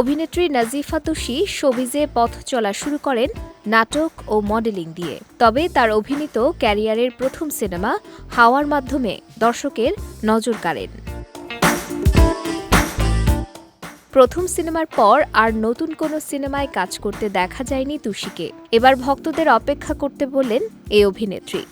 অভিনেত্রী নাজিফা তুষি শোবিজে পথ চলা শুরু করেন নাটক ও মডেলিং দিয়ে। তবে তার অভিনীত ক্যারিয়ারের প্রথম সিনেমা হাওয়ার মাধ্যমে দর্শকের নজর কাড়েন। প্রথম সিনেমার পর আর নতুন কোনো সিনেমায় কাজ করতে দেখা যায়নি তুষিকে এবার ভক্তদের অপেক্ষা করতে বললেন এই অভিনেত্রী।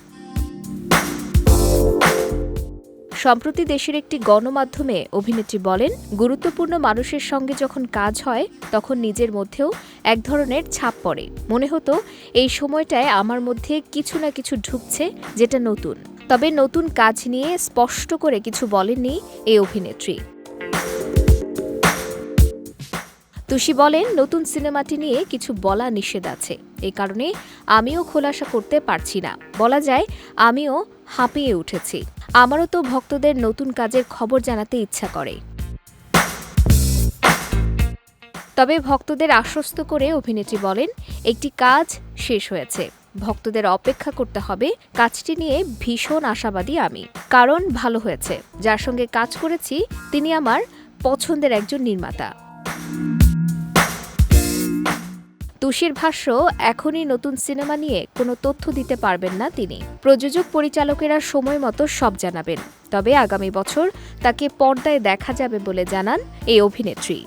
সম্প্রতি দেশের একটি গণমাধ্যমে অভিনেত্রী বলেন, গুরুত্বপূর্ণ মানুষের সঙ্গে যখন কাজ হয়, তখন নিজের মধ্যেও এক ধরনের ছাপ পড়ে। মনে হতো, এই সময়টায় আমার মধ্যে কিছু না কিছু ঢুকছে যেটা নতুন। তবে নতুন কাজ নিয়ে স্পষ্ট করে কিছু বলেননি এই অভিনেত্রী। তুষি বলেন, নতুন সিনেমাটি নিয়ে কিছু বলা নিষেধ আছে। এ কারণে আমিও খোলাসা করতে পারছি না। বলা যায়, আমিও হাঁপিয়ে উঠেছি। আমারও তো ভক্তদের নতুন কাজের খবর জানাতে ইচ্ছা করে। তবে ভক্তদের আশ্বস্ত করে অভিনেত্রী বলেন, একটি কাজ শেষ হয়েছে। ভক্তদের অপেক্ষা করতে হবে। কাজটি নিয়ে ভীষণ আশাবাদী আমি। কারণ ভালো হয়েছে। যার সঙ্গে কাজ করেছি, তিনি আমার পছন্দের একজন নির্মাতা। তুষির ভাষ্য, এখনই নতুন সিনেমা নিয়ে কোনো তথ্য দিতে পারবেন না তিনি। প্রযোজক পরিচালকেরা সময় মতো সব জানাবেন। তবে আগামী বছর তাকে পর্দায় দেখা যাবে বলে জানান এই অভিনেত্রী।